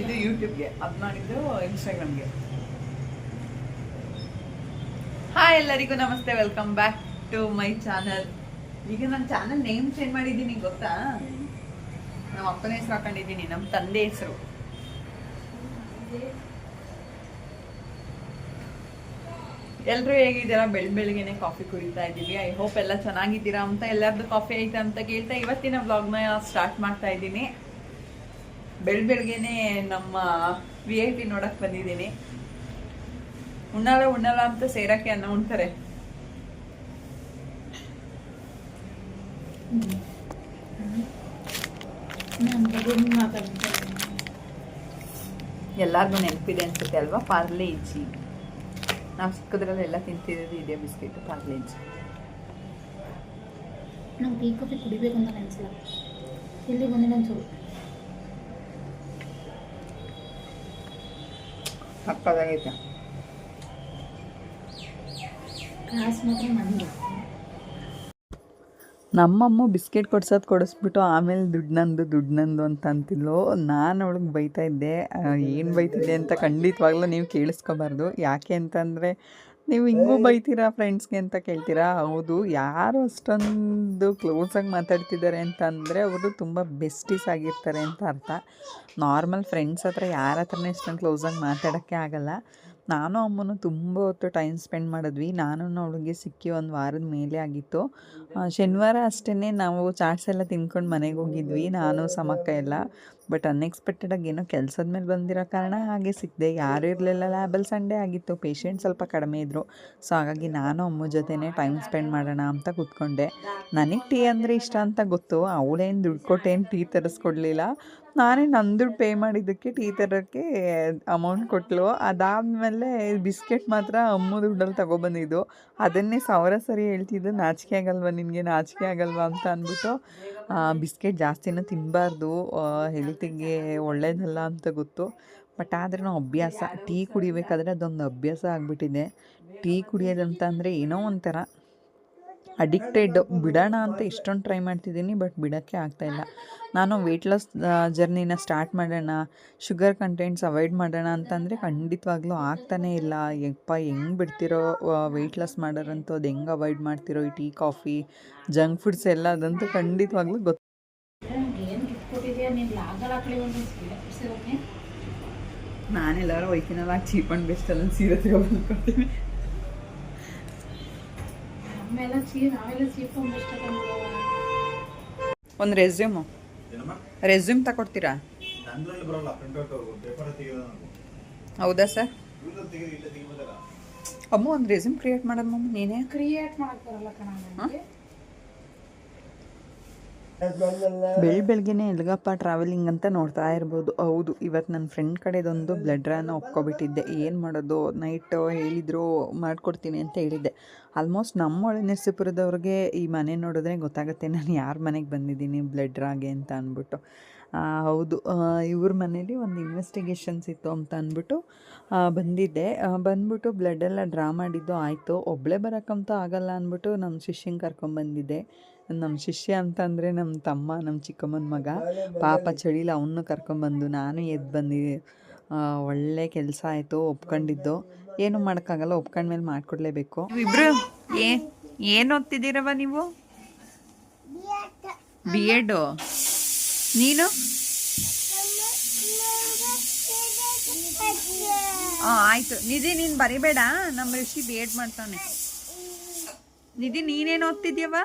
ಇದು ಯೂಟ್ಯೂಬ್ಗೆ, ಅದು ಮಾಡಿದ್ದು ಇನ್ಸ್ಟಾಗ್ರಾಮ್ಗೆ ಹಾಯ್ ಎಲ್ಲರಿಗೂ, ನಮಸ್ತೆ welcome back to my channel ಈಗ ನನ್ನ ಚಾನಲ್ ನೇಮ್ ಚೇಂಜ್ ಮಾಡಿದ್ದೀನಿ, ಗೊತ್ತಾ? ನಮ್ಮ ಅಪ್ಪನ ಹೆಸರು ಹಾಕೊಂಡಿದ್ದೀನಿ ನಮ್ಮ ತಂದೆ ಹೆಸರು. ಎಲ್ಲರೂ ಹೇಗಿದ್ದೀರಾ ಬೆಳ್ ಬೆಳಗ್ಗೆನೆ ಕಾಫಿ ಕುಡಿತಾ ಇದ್ದೀವಿ. ಐ ಹೋಪ್ ಎಲ್ಲ ಚೆನ್ನಾಗಿದ್ದೀರಾ ಅಂತ ಎಲ್ಲರದ್ದು ಕಾಫಿ ಐತೆ ಅಂತ ಕೇಳ್ತಾ, ಇವತ್ತಿನ ವ್ಲಾಗ್ನ ಸ್ಟಾರ್ಟ್ ಮಾಡ್ತಾ ಇದ್ದೀನಿ. ಬೆಳ್ ಬೆಳಗ್ಗೆನೆ ನಮ್ಮ ವಿ ಐ ಪಿ ನೋಡಕ್ ಬಂದಿದ್ದೀನಿ. ಉಣ್ಣಲ್ಲ ಉಣ್ಣಲ್ಲ ಅಂತ ಸೇರಕ್ಕೆ ಅನ್ನ ಉಣ್ತಾರೆ. ಎಲ್ಲಾರ್ಗು ನೆನಪಿದೆ ಅನ್ಸುತ್ತೆ ಅಲ್ವಾ? ಪಾರ್ಲೆ ಇಜ್ಜಿ. ನಾವು ಚಿಕ್ಕದ್ರಲ್ಲೆಲ್ಲ ತಿಂತಿರೋದು ಇದೆ ಬಿಸ್ಕೆಟ್, ಪಾರ್ಲೆ ಇಜ್ಜಿ. ಟೀ ಕಾಫಿ ಕುಡಿಬೇಕು ಅಂತ ಅನಿಸಿಲ್ಲ ಇಲ್ಲಿ ಬಂದಿಲ್ಲ ಒಂಚೂರು ನಮ್ಮಮ್ಮ ಬಿಸ್ಕೆಟ್ ಕೊಡ್ಸೋದು ಕೊಡಿಸ್ಬಿಟ್ಟು ಆಮೇಲೆ ದುಡ್ಡು ನಂದು ದುಡ್ಡು ನಂದು ಅಂತ ಅಂತಿದ್ಲು ನಾನು ಅವಳಿಗೆ ಬೈತಾ ಇದ್ದೆ. ಏನು ಬೈತಿದ್ದೆ ಅಂತ ಖಂಡಿತವಾಗ್ಲೂ ನೀವು ಕೇಳಿಸ್ಕೋಬಾರ್ದು. ಯಾಕೆ ಅಂತಂದರೆ ನೀವು ಹಿಂಗೂ ಬೈತೀರಾ ಫ್ರೆಂಡ್ಸ್ಗೆ ಅಂತ ಕೇಳ್ತೀರಾ? ಹೌದು ಯಾರು ಅಷ್ಟೊಂದು ಕ್ಲೋಸಾಗಿ ಮಾತಾಡ್ತಿದ್ದಾರೆ ಅಂತ ಅಂದರೆ ಅವರು ತುಂಬ ಬೆಸ್ಟೀಸ್ ಆಗಿರ್ತಾರೆ ಅಂತ ಅರ್ಥ. ನಾರ್ಮಲ್ ಫ್ರೆಂಡ್ಸ್ ಹತ್ರ ಯಾರ ಹತ್ರನೇ ಇಷ್ಟೊಂದು ಕ್ಲೋಸಾಗಿ ಮಾತಾಡೋಕ್ಕೆ ಆಗಲ್ಲ. ನಾನು ಅಮ್ಮನು ತುಂಬ ಹೊತ್ತು ಟೈಮ್ ಸ್ಪೆಂಡ್ ಮಾಡಿದ್ವಿ. ನಾನು ಅವಳಿಗೆ ಸಿಕ್ಕಿ ಒಂದು ವಾರದ ಮೇಲೆ ಆಗಿತ್ತು. ಶನಿವಾರ ಅಷ್ಟೇ ನಾವು ಚಾಟ್ಸ್ ಎಲ್ಲ ತಿನ್ಕೊಂಡು ಮನೆಗೆ ಹೋಗಿದ್ವಿ. ನಾನು ಸಮಕ್ಕ ಎಲ್ಲ ಬಟ್ ಅನ್ಎಕ್ಸ್ಪೆಕ್ಟೆಡಾಗಿ ಏನೋ ಕೆಲಸದ ಮೇಲೆ ಬಂದಿರೋ ಕಾರಣ ಹಾಗೆ ಸಿಕ್ಕಿದೆ ಯಾರೂ ಇರಲಿಲ್ಲ. ಲ್ಯಾಬಲ್ ಸಂಡೇ ಆಗಿತ್ತು. ಪೇಷಂಟ್ ಸ್ವಲ್ಪ ಕಡಿಮೆ ಇದ್ದರು ಸೊ ಹಾಗಾಗಿ ನಾನು ಅಮ್ಮ ಜೊತೆನೇ ಟೈಮ್ ಸ್ಪೆಂಡ್ ಮಾಡೋಣ ಅಂತ ಕೂತ್ಕೊಂಡೆ. ನನಗೆ ಟೀ ಅಂದರೆ ಇಷ್ಟ ಅಂತ ಗೊತ್ತು. ಅವಳೇನು ದುಡ್ಡು ಕೊಟ್ಟೇನು ಟೀ ತರಿಸ್ಕೊಡ್ಲಿಲ್ಲ. ನಾನೇ ನಂದು ಪೇ ಮಾಡಿದ್ದಕ್ಕೆ ಟೀ ತರೋಕ್ಕೆ ಅಮೌಂಟ್ ಕೊಟ್ಟಳು ಅದಾದಮೇಲೆ ಬಿಸ್ಕೆಟ್ ಮಾತ್ರ ಅಮ್ಮ ದುಡ್ಡಲ್ಲಿ ತಗೊಬಂದಿದ್ದು. ಅದನ್ನೇ ಸಾವಿರ ಸರಿ ಹೇಳ್ತಿದ್ದು. ನಾಚಿಕೆ ಆಗಲ್ವಾ ನಿನಗೆ? ನಾಚಿಕೆ ಆಗಲ್ವಾ ಅಂತ ಅಂದ್ಬಿಟ್ಟು ಬಿಸ್ಕೆಟ್ ಜಾಸ್ತಿನೂ ತಿನ್ನಬಾರ್ದು ಹೆಲ್ತಿಗೆ ಒಳ್ಳೇದಲ್ಲ ಅಂತ ಗೊತ್ತು. ಬಟ್ ಆದ್ರೆ ನಾವು ಅಭ್ಯಾಸ. ಟೀ ಕುಡಿಬೇಕಾದ್ರೆ ಅದೊಂದು ಅಭ್ಯಾಸ ಆಗಿಬಿಟ್ಟಿದೆ. ಟೀ ಕುಡಿಯೋದಂತ ಅಂದರೆ ಏನೋ ಒಂಥರ. ಅಡಿಕ್ಟೆಡ್ ಬಿಡೋಣ ಅಂತ ಎಷ್ಟೊಂದು ಟ್ರೈ ಮಾಡ್ತಿದ್ದೀನಿ ಬಟ್ ಬಿಡೋಕ್ಕೆ ಆಗ್ತಾಯಿಲ್ಲ ನಾನು ವೆಯ್ಟ್ ಲಾಸ್ ಜರ್ನಿನ ಸ್ಟಾರ್ಟ್ ಮಾಡೋಣ ಶುಗರ್ ಕಂಟೆಂಟ್ಸ್ ಅವಾಯ್ಡ್ ಮಾಡೋಣ ಅಂತಂದರೆ ಖಂಡಿತವಾಗ್ಲೂ ಆಗ್ತಾನೇ ಇಲ್ಲ. ಯಪ್ಪ, ಹೆಂಗೆ ಬಿಡ್ತಿರೋ ವೆಯ್ಟ್ ಲಾಸ್ ಮಾಡೋರಂತೂ ಅದು ಹೆಂಗೆ ಅವಾಯ್ಡ್ ಮಾಡ್ತಿರೋ ಈ ಟೀ ಕಾಫಿ ಜಂಕ್ ಫುಡ್ಸ್ ಎಲ್ಲ ಅದಂತೂ ಖಂಡಿತವಾಗ್ಲೂ ಗೊತ್ತು. ನಾನೆಲ್ಲರೂ ಒಯ್ಕಿನಲ್ಲ ಚೀಪ್ ಅಂಡ್ ಬೆಸ್ಟ್ ಅಲ್ಲಿ ಸೀರೆ ತಗೊಬಂದ್ಕೊಡ್ತೀನಿ ನಮ್ಮೆಲ್ಲ ಚೀಪ್ ನಾವೆಲ್ಲ ಚೀಪ್ ಒಂದು ರೆಸ್ಯೂಮು ರೆಸ್ಯೂಮ್ ತಗೊಡ್ತೀರಾ? ಹೌದಾ ಸರ್? ಅಮ್ಮ ಒಂದು ರೆಸ್ಯೂಮ್ ಕ್ರಿಯೇಟ್ ಮಾಡೋದು ಮಮ್ಮ ನೀನೇ? ಕ್ರಿಯೇಟ್ ಮಾಡಕ್ ಬರಲ್ಲ ಕಣ ಬೆಳ್ ಬೆಳಗ್ಗೆನೆ ಎಲ್ಗಪ್ಪ ಟ್ರಾವೆಲಿಂಗ್ ಅಂತ ನೋಡ್ತಾ ಇರ್ಬೋದು. ಹೌದು ಇವತ್ತು ನನ್ನ ಫ್ರೆಂಡ್ ಕಡೆದೊಂದು ಬ್ಲಡ್ ಡ್ರಾನ ಒಪ್ಕೊಬಿಟ್ಟಿದ್ದೆ. ಏನು ಮಾಡೋದು? ನೈಟ್ ಹೇಳಿದ್ರು, ಮಾಡಿಕೊಡ್ತೀನಿ ಅಂತ ಹೇಳಿದ್ದೆ. ಆಲ್ಮೋಸ್ಟ್ ನಮ್ಮ ಒಳ ನರಸೀಪುರದವ್ರಿಗೆ ಈ ಮನೆ ನೋಡಿದ್ರೆ ಗೊತ್ತಾಗುತ್ತೆ, ನಾನು ಯಾರ ಮನೆಗೆ ಬಂದಿದ್ದೀನಿ ಬ್ಲಡ್ ಡ್ರಾಗೆ ಅಂತ ಅಂದ್ಬಿಟ್ಟು. ಹೌದು ಇವ್ರ ಮನೇಲಿ ಒಂದು ಇನ್ವೆಸ್ಟಿಗೇಷನ್ಸ್ ಇತ್ತು ಅಂತ ಅಂದ್ಬಿಟ್ಟು ಬಂದಿದ್ದೆ. ಬಂದ್ಬಿಟ್ಟು ಬ್ಲಡ್ ಎಲ್ಲ ಡ್ರಾ ಮಾಡಿದ್ದು ಆಯಿತು. ಒಬ್ಬಳೇ ಬರೋಕ್ಕಂತೂ ಆಗಲ್ಲ ಅಂದ್ಬಿಟ್ಟು ನಮ್ಮ ಶಿಷ್ಯಂಗೆ ಕರ್ಕೊಂಬಂದಿದ್ದೆ ನಮ್ಮ ಶಿಷ್ಯ ಅಂತಂದರೆ ನಮ್ಮ ತಮ್ಮ ನಮ್ಮ ಚಿಕ್ಕಮ್ಮನ ಮಗ. ಪಾಪ ಚಳಿಲಿ ಅವನ್ನು ಕರ್ಕೊಂಬಂದು ನಾನು ಎದ್ದು ಬಂದು ಒಳ್ಳೆ ಕೆಲಸ ಆಯಿತು, ಒಪ್ಕೊಂಡಿದ್ದು. ಏನು ಮಾಡೋಕ್ಕಾಗಲ್ಲ, ಒಪ್ಕೊಂಡ್ಮೇಲೆ ಮಾಡಿಕೊಡ್ಲೇಬೇಕು. ಇಬ್ಬರು ಏ, ಏನು ಓದ್ತಿದ್ದೀರವ ನೀವು? ಬಿ ಎಡು ನೀನು? ಹಾಂ ಆಯಿತು. ನಿಧಿ, ನೀನು ಬರಿಬೇಡ. ನಮ್ಮ ಋಷಿ ಬಿ ಎಡ್ ಮಾಡ್ತಾನೆ. ನಿಧಿ, ನೀನೇನು ಓದ್ತಿದ್ಯವ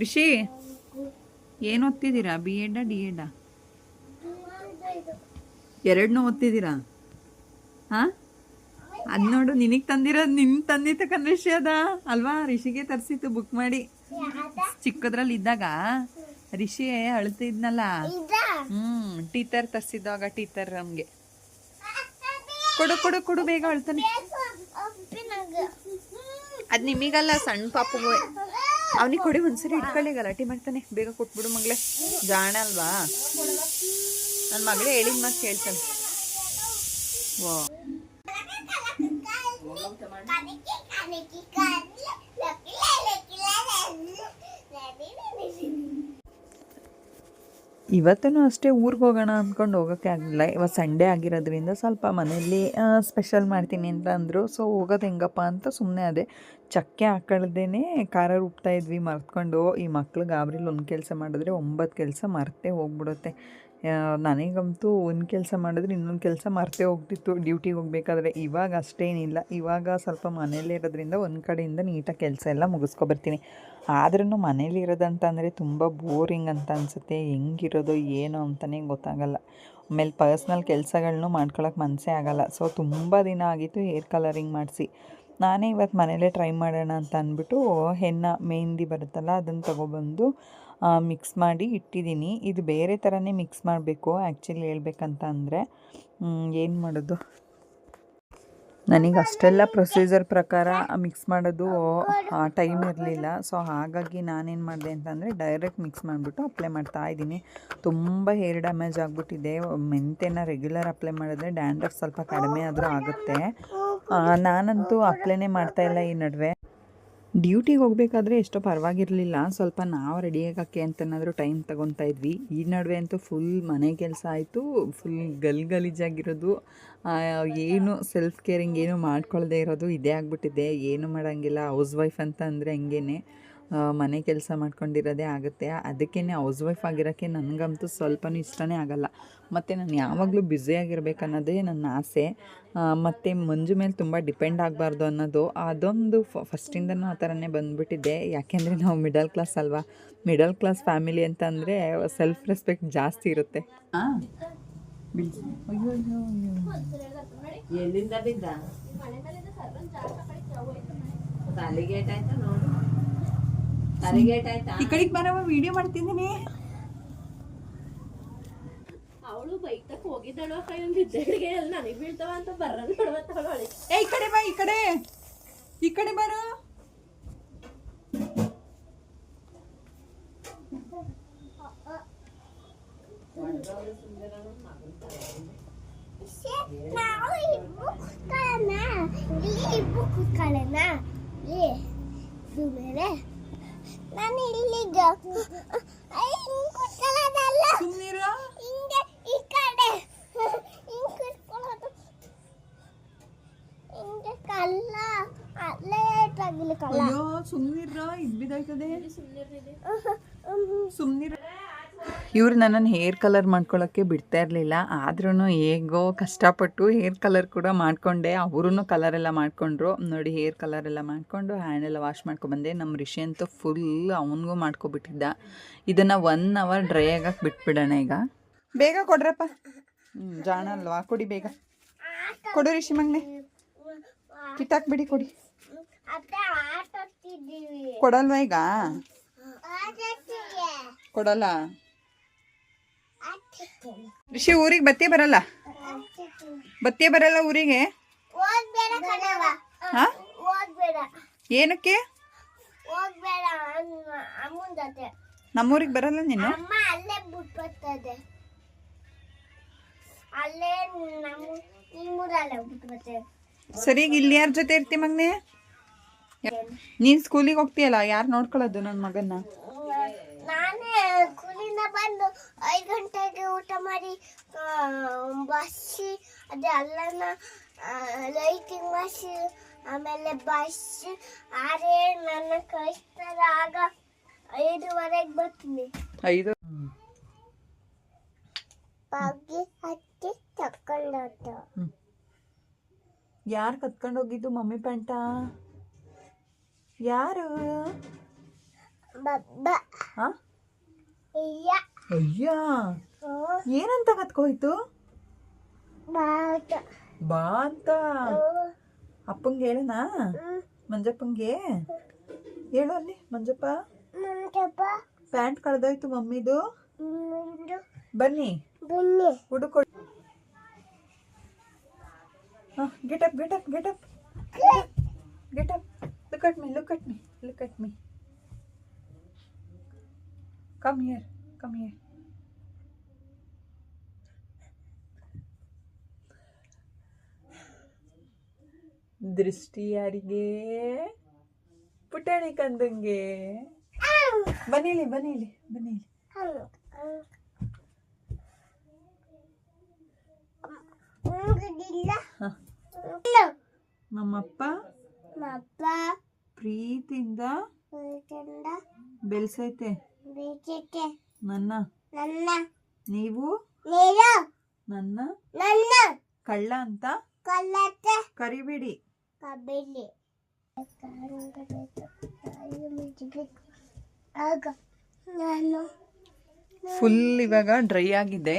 ಋಷಿ ಏನು ಓದ್ತಿದ್ದೀರಾ? ಬಿ ಎಡ ಡಿ ಎಡ ಎರಡನ್ನೂ ಓದ್ತಿದ್ದೀರಾ? ಹಾಂ? ಅದು ನೋಡು, ನಿನಗೆ ತಂದಿರೋದು ನಿನ್ ತಂದಿದ್ದ ಕಣ್ ಋಷಿ ಅದ. ಅಲ್ವಾ? ರಿಷಿಗೆ ತರಿಸಿತ್ತು ಬುಕ್ ಮಾಡಿ. ಚಿಕ್ಕದ್ರಲ್ಲಿ ಇದ್ದಾಗ ರಿಷಿ ಅಳ್ತಿದ್ನಲ್ಲ ಹ್ಮ್ ಟೀಚರ್ ತರಿಸಿದ್ದಾಗ ಟೀಚರ್ ನಮ್ಗೆ. ಕೊಡು ಕೊಡು ಕೊಡು, ಬೇಗ ಅಳ್ತಾನೆ. ಅದು ನಿಮಗಲ್ಲ ಸಣ್ಣ ಪಾಪು ಅವನಿಗೆ ಕೊಡಿ, ಒಂದ್ಸರಿ ಇಟ್ಕೊಳ್ಳಿ, ಗಲಾಟೆ ಮಾಡ್ತಾನೆ. ಬೇಗ ಕೊಟ್ಬಿಡು ಮಗಳೇ. ಜಾಣ ಅಲ್ವಾ? ನನ್ನ ಮಗಳೇ ಹೇಳಿದ ಮಾತು ಕೇಳ್ತಾನೆ. ವಾ. ಇವತ್ತೂ ಅಷ್ಟೇ ಊರಿಗೆ ಹೋಗೋಣ ಅಂದ್ಕೊಂಡು ಹೋಗೋಕ್ಕೆ ಆಗಲಿಲ್ಲ. ಇವತ್ತು ಸಂಡೇ ಆಗಿರೋದ್ರಿಂದ ಸ್ವಲ್ಪ ಮನೆಯಲ್ಲಿ ಸ್ಪೆಷಲ್ ಮಾಡ್ತೀನಿ ಅಂತ ಅಂದರು. ಸೊ ಹೋಗೋದು ಹೆಂಗಪ್ಪ ಅಂತ ಸುಮ್ಮನೆ ಅದೇ. ಚಕ್ಕೆ ಹಾಕೊಳ್ದೇ ಖಾರ ರುಬ್ತಾ ಇದ್ವಿ, ಮರ್ತ್ಕೊಂಡು. ಈ ಮಕ್ಳು ಗಾಬರಿಲಿ ಒಂದು ಕೆಲಸ ಮಾಡಿದ್ರೆ ಒಂಬತ್ತು ಕೆಲಸ ಮರ್ತೇ ಹೋಗ್ಬಿಡುತ್ತೆ. ನನಗಂತೂ ಒಂದು ಕೆಲಸ ಮಾಡಿದ್ರೆ ಇನ್ನೊಂದು ಕೆಲಸ ಮರ್ತೇ ಹೋಗ್ತಿತ್ತು. ಡ್ಯೂಟಿಗೆ ಹೋಗಬೇಕಾದ್ರೆ ಇವಾಗ ಅಷ್ಟೇನಿಲ್ಲ. ಇವಾಗ ಸ್ವಲ್ಪ ಮನೇಲಿ ಇರೋದ್ರಿಂದ ಒಂದು ಕಡೆಯಿಂದ ನೀಟಾಗಿ ಕೆಲಸ ಎಲ್ಲ ಮುಗಿಸ್ಕೊಬರ್ತೀನಿ. ಆದ್ರೂ ಮನೇಲಿ ಇರೋದಂತಂದರೆ ತುಂಬ ಬೋರಿಂಗ್ ಅಂತ ಅನಿಸುತ್ತೆ. ಹೆಂಗಿರೋದು, ಏನು ಅಂತಲೇ ಗೊತ್ತಾಗಲ್ಲ. ಆಮೇಲೆ ಪರ್ಸ್ನಲ್ ಕೆಲಸಗಳನ್ನೂ ಮಾಡ್ಕೊಳಕ್ಕೆ ಮನಸ್ಸೇ ಆಗಲ್ಲ. ಸೊ, ತುಂಬ ದಿನ ಆಗಿತ್ತು ಹೇರ್ ಕಲರಿಂಗ್ ಮಾಡಿಸಿ. ನಾನೇ ಇವತ್ತು ಮನೇಲೇ ಟ್ರೈ ಮಾಡೋಣ ಅಂತ ಅಂದ್ಬಿಟ್ಟು ಹೆನ್ನ ಮೆಹಂದಿ ಬರುತ್ತಲ್ಲ, ಅದನ್ನು ತೊಗೊಬಂದು ಮಿಕ್ಸ್ ಮಾಡಿ ಇಟ್ಟಿದ್ದೀನಿ. ಇದು ಬೇರೆ ಥರನೇ ಮಿಕ್ಸ್ ಮಾಡಬೇಕು ಆ್ಯಕ್ಚುಲಿ ಹೇಳ್ಬೇಕಂತ ಅಂದರೆ. ಏನು ಮಾಡೋದು? ನನಗೆ ಅಷ್ಟೆಲ್ಲ ಪ್ರೊಸೀಜರ್ ಪ್ರಕಾರ ಮಿಕ್ಸ್ ಮಾಡೋದು ಟೈಮ್ ಇರಲಿಲ್ಲ. ಸೊ ಹಾಗಾಗಿ ನಾನೇನು ಮಾಡಿದೆ ಅಂತಂದರೆ ಡೈರೆಕ್ಟ್ ಮಿಕ್ಸ್ ಮಾಡಿಬಿಟ್ಟು ಅಪ್ಲೈ ಮಾಡ್ತಾ ಇದ್ದೀನಿ. ತುಂಬ ಹೇರ್ ಡ್ಯಾಮೇಜ್ ಆಗಿಬಿಟ್ಟಿದೆ. ಮೆಂತೆನ ರೆಗ್ಯುಲರ್ ಅಪ್ಲೈ ಮಾಡಿದ್ರೆ ಡ್ಯಾಂಡ್ರಫ್ ಸ್ವಲ್ಪ ಕಡಿಮೆ ಆದರೂ ಆಗುತ್ತೆ. ನಾನಂತೂ ಅಪ್ಲೈನೇ ಮಾಡ್ತಾ ಇಲ್ಲ ಈ ನಡುವೆ. ಡ್ಯೂಟಿಗೆ ಹೋಗಬೇಕಾದ್ರೆ ಎಷ್ಟೋ ಪರವಾಗಿರಲಿಲ್ಲ. ಸ್ವಲ್ಪ ನಾವು ರೆಡಿ ಆಗೋಕ್ಕೆ ಅಂತನಾದರೂ ಟೈಮ್ ತಗೊತಾ ಇದ್ವಿ. ಈ ನಡುವೆ ಅಂತೂ ಫುಲ್ ಮನೆ ಕೆಲಸ ಆಯಿತು. ಫುಲ್ ಗಲ್ ಗಲೀಜಾಗಿರೋದು ಏನು ಸೆಲ್ಫ್ ಕೇರಿಂಗ್ ಏನು ಮಾಡ್ಕೊಳ್ಳದೆ ಇರೋದು ಇದೇ ಆಗಿಬಿಟ್ಟಿದೆ. ಏನು ಮಾಡೋಂಗಿಲ್ಲ. ಹೌಸ್ ವೈಫ್ ಅಂತ ಅಂದರೆ ಹಂಗೇನೆ. ಮನೆ ಕೆಲಸ ಮಾಡ್ಕೊಂಡಿರೋದೇ ಆಗುತ್ತೆ. ಅದಕ್ಕೇ ಹೌಸ್ ವೈಫ್ ಆಗಿರೋಕ್ಕೆ ನನಗಂತೂ ಸ್ವಲ್ಪನೂ ಇಷ್ಟನೇ ಆಗಲ್ಲ. ಮತ್ತು ನಾನು ಯಾವಾಗಲೂ ಬ್ಯುಸಿಯಾಗಿರ್ಬೇಕನ್ನೋದೇ ನನ್ನ ಆಸೆ. ಮತ್ತು ಮಂಜು ಮೇಲೆ ತುಂಬ ಡಿಪೆಂಡ್ ಆಗಬಾರ್ದು ಅನ್ನೋದು. ಅದೊಂದು ಫಸ್ಟಿಂದನೂ ಆ ಥರನೇ ಬಂದುಬಿಟ್ಟಿದೆ. ಯಾಕೆಂದರೆ ನಾವು ಮಿಡಲ್ ಕ್ಲಾಸ್ ಅಲ್ವಾ? ಮಿಡಲ್ ಕ್ಲಾಸ್ ಫ್ಯಾಮಿಲಿ ಅಂತ ಅಂದರೆ ಸೆಲ್ಫ್ ರೆಸ್ಪೆಕ್ಟ್ ಜಾಸ್ತಿ ಇರುತ್ತೆ. ಎಲ್ಲಿಂದ ಬಿದ್ದ ತಲೆಗೇಟ್ ಆಯ್ತಾ ನೋಡು ತಲೆಗೇಟ್ ಆಯ್ತಾ ಈ ಕಡೆಗೆ ಬರವ ವಿಡಿಯೋ ಮಾಡ್ತಿದ್ದೀನಿ ಅವಳು ಬೈತಕ್ ಹೋಗಿದ್ದಳು ಕೈ ಬಿದ್ದಳಿಗೆ ನನಗೆ ಬೀಳ್ತಾವ ಅಂತ ಬರ್ರ ನೋಡ್ಬತ್ತಾಳು ಅವಳಿ. ಏ ಈ ಕಡೆ ಬಾ ಈ ಕಡೆ. ಈ ಕಡೆ ಬಾರ ನಾವು ಈ ಬುಕ್ ಕಳನಾ ಈ ಬುಕ್ ಹಿಂಗೆ ಈ ಕಡೆ ಹಿಂಗೆ ಕುತ್ಕೊಳ್ಳೋದು ಹಿಂಗೆ ಕಲ್ಲ ಅಲ್ಲೇ ತಗಿಲಿ ಕಲ್ಲ ಅಯ್ಯೋ ಸುಮ್ಮನಿರ ಇದು ಬಿದ್ದಾಯ್ತದೆ ಸುಮ್ಮನಿರ ಇವ್ರು ನನ್ನನ್ನು ಹೇರ್ ಕಲರ್ ಮಾಡ್ಕೊಳ್ಳೋಕ್ಕೆ ಬಿಡ್ತಾ ಇರಲಿಲ್ಲ. ಆದ್ರೂ ಹೇಗೋ ಕಷ್ಟಪಟ್ಟು ಹೇರ್ ಕಲರ್ ಕೂಡ ಮಾಡಿಕೊಂಡೆ. ಅವರೂ ಕಲರ್ ಎಲ್ಲ ಮಾಡಿಕೊಂಡ್ರು. ನೋಡಿ ಹೇರ್ ಕಲರ್ ಎಲ್ಲ ಮಾಡಿಕೊಂಡು ಹ್ಯಾಂಡ್ ಎಲ್ಲ ವಾಶ್ ಮಾಡ್ಕೊಬಂದೆ ನಮ್ಮ ರಿಷಿ ಅಂತೂ ಫುಲ್ ಅವನಿಗೂ ಮಾಡ್ಕೊಬಿಟ್ಟಿದ್ದ ಇದನ್ನು ಒನ್ ಅವರ್ ಡ್ರೈ ಆಗಕ್ಕೆ ಬಿಟ್ಬಿಡೋಣ ಈಗ. ಬೇಗ ಕೊಡ್ರಪ್ಪ. ಹ್ಞೂ ಜಾಣ ಅಲ್ವಾ? ಕೊಡಿ ಬೇಗ. ಕೊಡು ರಿಷಿ ಮಗನೆ. ಕಿತ್ತಾಕ್ಬಿಡಿ ಕೊಡಿ. ಕೊಡಲ್ವಾ ಈಗ? ಕೊಡಲ್ಲ? ರಿಷಿ ಊರಿಗೆ ಬತ್ತಿ ಬರಲ್ಲ? ಬತ್ತೆ ಬರಲ್ಲ ಊರಿಗೆ? ಏನಕ್ಕೆ? ನಮ್ಮೂರಿಗೆ ಬರಲ್ಲ ನೀನು? ಸರಿ ಇಲ್ಲಿ ಯಾರ ಜೊತೆ ಇರ್ತಿ ಮಗನೆ? ನೀನ್ ಸ್ಕೂಲಿಗೆ ಹೋಗ್ತೀಯಲ್ಲ, ಯಾರು ನೋಡ್ಕೊಳ್ಳೋದು ನನ್ನ ಮಗನ್ನ? ಊಟ ಮಾಡಿ ಬಸ್ಸಿ ಅದೇ ಅಲ್ಲನ ಲೈಟಿಂಗ್ ಬಸ್ಸಿ ಆಮೇಲೆ ಬಸ್ ಆರೇ ನನ್ನ ಕಳಿಸ್ತಾರೆ. ಆಗ ಐದುವರೆಗೆ ಬರ್ತೀನಿ. ಐದು ಬಾಗಿ ಹತ್ತಿ ತಕ್ಕೊಂಡ ಯಾರು ಕತ್ಕೊಂಡು ಹೋಗಿದ್ದು ಮಮ್ಮಿ ಪ್ಯಾಂಟ ಯಾರು? ಬಬ್ಬ. ಅಯ್ಯ. ಅಯ್ಯ. ಏನಂತ ಕತ್ಕೋಯ್ತು ಬಾ ಅಂತ ಅಪ್ಪಂಗೆ ಹೇಳನಾ? ಮಂಜಪ್ಪಂಗೆ? ಹೇಳು ಅಲ್ಲಿ ಮಂಜಪ್ಪ. ಪ್ಯಾಂಟ್ ಕಳೆದೋಯ್ತು ಮಮ್ಮಿದು? ಮುಂದು ಬನ್ನಿ. ಹುಡುಕೊಡಿ get up get up up get up get up look at me look at me look come me ದೃಷ್ಟಿ ಯಾರಿಗೆ ಪುಟಾಣಿ ಕಂದಂಗೆ. ಬನಿಲಿ ಬನೀಲಿ ಬನ್ನಿಲಿ ನಮ್ಮಪ್ಪ ಪ್ರೀತಿಯಿಂದ ಬೆಳ್ಸೈತೆ ನನ್ನ. ನನ್ನ. ನೀವು? ನನ್ನ. ನನ್ನ. ಕಳ್ಳ ಅಂತ? ಕಳ್ಳ ಕರಿಬೇಡಿ. ಕಬೇಲಿ ಆಗ ಫುಲ್ ಇವಾಗ ಡ್ರೈ ಆಗಿದೆ.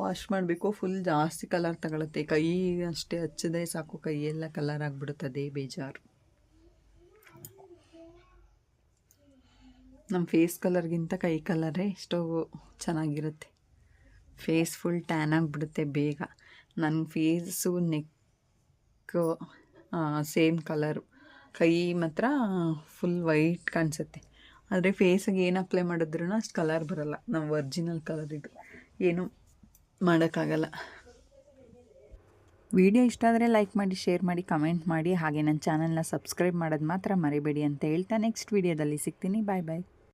ವಾಶ್ ಮಾಡಬೇಕು ಫುಲ್ ಜಾಸ್ತಿ ಕಲರ್ ತಗೊಳುತ್ತೆ. ಕೈ ಅಷ್ಟೇ ಹಚ್ಚಿದ್ರೆ ಸಾಕು ಕೈಯೆಲ್ಲ ಕಲರ್ ಆಗಿಬಿಡುತ್ತದೆ ಬೇಜಾರು. ನಮ್ಮ ಫೇಸ್ ಕಲರ್ಗಿಂತ ಕೈ ಕಲರೇ ಎಷ್ಟೋ ಚೆನ್ನಾಗಿರುತ್ತೆ. ಫೇಸ್ ಫುಲ್ ಟ್ಯಾನ್ ಆಗಿಬಿಡುತ್ತೆ ಬೇಗ. ನನ್ನ ಫೇಸು ನೆಕ್ ಸೇಮ್ ಕಲರು ಕೈ ಮಾತ್ರ ಫುಲ್ ವೈಟ್ ಕಾಣಿಸುತ್ತೆ. ಆದರೆ ಫೇಸಿಗೆ ಏನು ಅಪ್ಲೈ ಮಾಡಿದ್ರೂ ಅಷ್ಟು ಕಲರ್ ಬರಲ್ಲ. ನಾವು ಒರ್ಜಿನಲ್ ಕಲರ್ ಇದು. ಏನು ಮಾಡೋಕ್ಕಾಗಲ್ಲ. ವಿಡಿಯೋ ಇಷ್ಟ ಆದರೆ ಲೈಕ್ ಮಾಡಿ ಶೇರ್ ಮಾಡಿ ಕಮೆಂಟ್ ಮಾಡಿ. ಹಾಗೆ ನನ್ನ ಚಾನಲ್ನ ಸಬ್ಸ್ಕ್ರೈಬ್ ಮಾಡೋದು ಮಾತ್ರ ಮರಿಬೇಡಿ ಅಂತ ಹೇಳ್ತಾ ನೆಕ್ಸ್ಟ್ ವಿಡಿಯೋದಲ್ಲಿ ಸಿಗ್ತೀನಿ. ಬಾಯ್ ಬಾಯ್